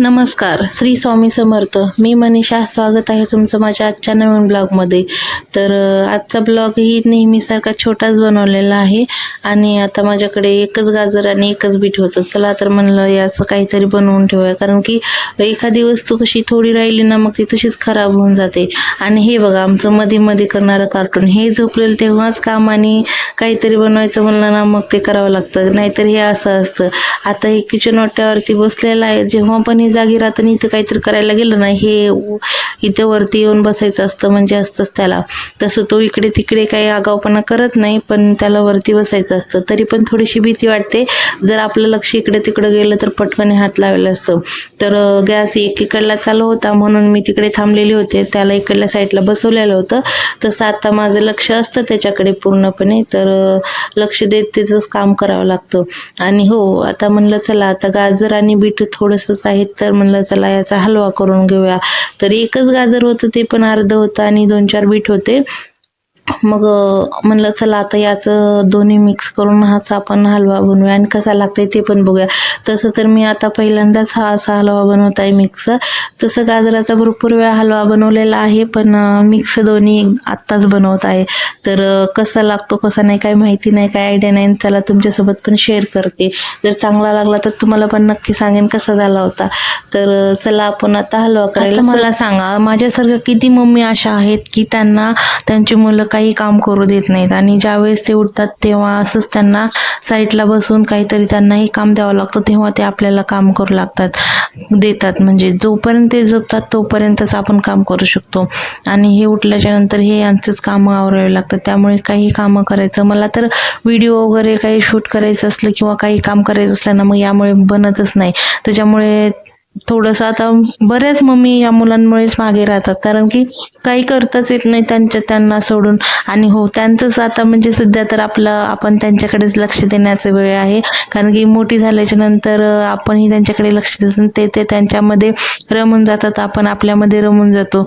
नमस्कार श्री स्वामी समर्थ. मी मनीषा स्वागत आहे तुमचं माझ्या आजच्या नवीन ब्लॉगमध्ये. तर आजचा ब्लॉग ही नेहमीसारखा छोटाच बनवलेला आहे आणि आता माझ्याकडे एकच गाजर आणि एकच बीट होतं. चला तर म्हणलं याचं काहीतरी बनवून ठेवूया. कारण की एखादी वस्तू कशी थोडी राहिली ना मग ती तशीच खराब होऊन जाते. आणि हे बघा आमचं मध्ये मध्ये करणारं कार्टून. हे झोपलेलं तेव्हाच काम आणि काहीतरी बनवायचं म्हणलं ना मग ते करावं लागतं. नाहीतर हे असं असतं. आता हे किचन ओट्यावरती बसलेलं आहे. जेव्हा पण हे जागी राहतं आणि इथं काहीतरी करायला गेलं ना हे इथं वरती येऊन बसायचं असतं म्हणजे असतंच त्याला. तसं तो इकडे तिकडे काही आगावपणा करत नाही पण त्याला वरती बसायचं असतं. तरी पण थोडीशी भीती वाटते. जर आपलं लक्ष इकडे तिकडे गेलं तर पटकन हात लावलेलं असतं. तर गॅस एकीकडला चालू होता म्हणून मी तिकडे थांबलेली होते. त्याला इकडल्या साईडला बसवलेलं होतं. तसं आता माझं लक्ष असतं त्याच्याकडे पूर्णपणे. तर लक्ष देत तिथंच काम करावं लागतं. आणि हो आता म्हणलं चला आता गाजर आणि बीट थोडंसंच आहेत. तर म्हणलं चला याचा हलवा करून घेऊया. तर एकच गाजर होतं ते पण अर्ध होतं आणि दोन चार बीट होते. मग म्हणलं चला आता याचं दोन्ही मिक्स करून हाच आपण हलवा बनवूया आणि कसा लागतंय ते पण बघूया. तसं तर मी आता पहिल्यांदाच हा असा हलवा बनवत आहे मिक्स तसं गाजराचा भरपूर वेळा हलवा बनवलेला आहे पण मिक्स दोन्ही आत्ताच बनवत आहे. तर कसा लागतो कसा नाही काही माहिती नाही काय आयडिया नाही चला तुमच्यासोबत पण शेअर करते. जर चांगला लागला तर तुम्हाला पण नक्की सांगेन कसा झाला होता. तर चला आपण आता हलवा करायला मला सांगा माझ्यासारखं किती मम्मी अशा आहेत की त्यांना त्यांची मुलं काही काम करू देत नाहीत. आणि ज्यावेळेस ते उठतात तेव्हा असंच त्यांना साईडला बसून काहीतरी त्यांनाही काम द्यावं लागतं तेव्हा ते आपल्याला काम करू लागतात देतात. म्हणजे जोपर्यंत ते जपतात तोपर्यंतच आपण काम करू शकतो. आणि हे उठल्याच्या नंतर हे यांचंच कामं आवरावे लागतात. त्यामुळे काही कामं करायचं मला तर व्हिडिओ वगैरे काही शूट करायचं असलं किंवा काही काम करायचं असलं ना मग यामुळे बनतच नाही. त्याच्यामुळे थोडंसं आता बऱ्याच मम्मी या मुलांमुळेच मागे राहतात. कारण की काही करताच येत नाही त्यांच्या त्यांना सोडून. आणि हो त्यांचंच आता म्हणजे सध्या तर आपलं आपण त्यांच्याकडेच लक्ष देण्याचा वेळ आहे. कारण की मोठी झाल्याच्यानंतर आपणही त्यांच्याकडे लक्ष देतो. ते ते त्यांच्यामध्ये रमून जातात आपण आपल्यामध्ये रमून जातो.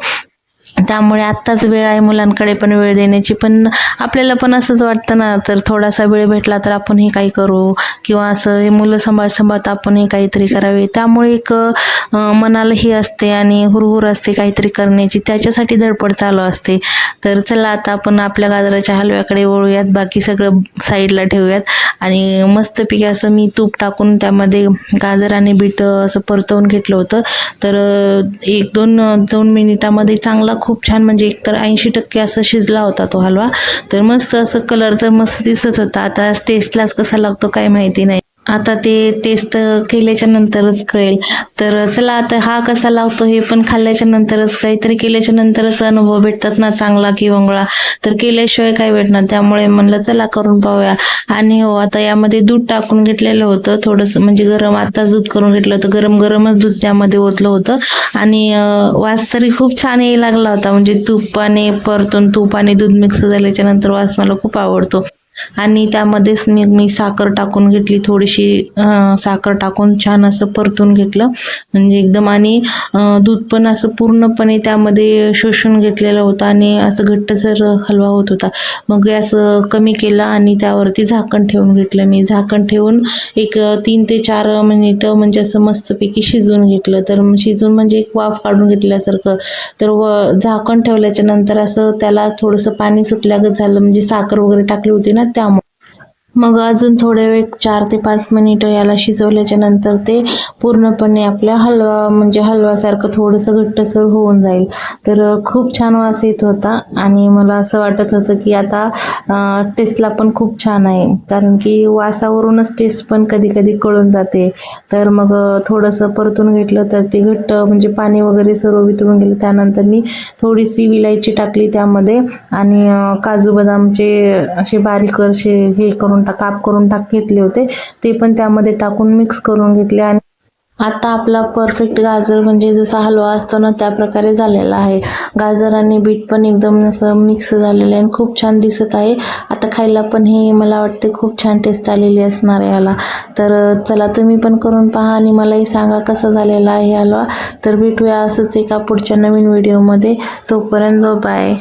त्यामुळे आत्ताच वेळ आहे मुलांकडे पण वेळ देण्याची. पण आपल्याला पण असंच वाटतं ना तर थोडासा वेळ भेटला तर आपण हे काही करू. किंवा असं हे मुलं सांभाळ सांभाळत आपण हे काहीतरी करावे. त्यामुळे एक मनाला ही असते आणि हुरहुर असते काहीतरी करण्याची. त्याच्यासाठी धडपड चालू असते. तर चला आता आपण आपल्या गाजराच्या हलव्याकडे वळूयात. बाकी सगळं साईडला ठेवूयात. आणि मस्तपैकी असं मी तूप टाकून त्यामध्ये गाजर आणि बीट असं परतवून घेतलं होतं. तर एक दोन दोन मिनिटामध्ये चांगला खूप छान म्हणजे एकतर ऐंशी टक्के असं शिजला होता तो हलवा. तर मस्त असं कलर तर मस्त दिसत होता. आता टेस्टलाच कसा लागतो काय माहिती नाही. आता ते टेस्ट केल्याच्या नंतरच कळेल. तर चला आता हा कसा लागतो हे पण खाल्ल्याच्या नंतरच काहीतरी केल्याच्या नंतरच अनुभव भेटतात ना चांगला की वंगळा. तर केल्याशिवाय काय भेटणार? त्यामुळे म्हणलं चला करून पाहूया. आणि हो आता यामध्ये दूध टाकून घेतलेलं होतं. थोडंसं म्हणजे गरम आताच दूध करून घेतलं होतं. गरम गरमच दूध त्यामध्ये ओतलं होतं. आणि वास तरी खूप छान यायला लागला होता. म्हणजे तुपाने परतून तूप आणि दूध मिक्स झाल्याच्यानंतर वास मला खूप आवडतो. आणि त्यामध्येच मी मी साखर टाकून घेतली थोडीशी साखर टाकून छान असं परतून घेतलं. म्हणजे एकदम आणि दूध पण असं पूर्णपणे त्यामध्ये शोषून घेतलेलं होतं आणि असं घट्टसर हलवा होत होता. मग गॅस कमी केला आणि त्यावरती झाकण ठेवून घेतलं मी. झाकण ठेवून एक तीन ते चार मिनिटं म्हणजे असं मस्तपैकी शिजवून घेतलं. तर शिजून म्हणजे एक वाफ काढून घेतल्यासारखं. तर व झाकण ठेवल्याच्या नंतर असं त्याला थोडंसं पाणी सुटल्यागत झालं. म्हणजे साखर वगैरे टाकली होती ना त्यामुळे मग अजून थोडे वेळ चार ते पाच मिनिटं याला शिजवल्याच्या नंतर ते पूर्णपणे आपल्या हलवा म्हणजे हलवासारखं थोडंसं घट्टसर होऊन जाईल. तर खूप छान वास येत होता आणि मला असं वाटत होतं की आता टेस्टला पण खूप छान आहे. कारण की वासावरूनच टेस्ट पण कधी कधी कळून जाते. तर मग थोडंसं परतून घेतलं तर ते घट्ट म्हणजे पाणी वगैरे सर्व वितळून गेलं. त्यानंतर मी थोडीशी विलायची टाकली त्यामध्ये आणि काजू बदामचे असे बारीक असे हे करून टाक काप करून टाक घेतले होते. ते पण त्यामध्ये टाकून मिक्स करून घेतले आणि आता आपला परफेक्ट गाजर म्हणजे जसा हलवा असतो ना त्या प्रकारे झालेला आहे. गाजर आणि बीट पण एकदम असं मिक्स झालेलं आहे आणि खूप छान दिसत आहे. आता खायला पण हे मला वाटते खूप छान टेस्ट आलेली असणार आहे याला. तर चला तुम्ही पण करून पहा आणि मलाही सांगा कसा झालेला आहे हलवा. तर भेटूया असंच एका पुढच्या नवीन व्हिडिओमध्ये तोपर्यंत बाय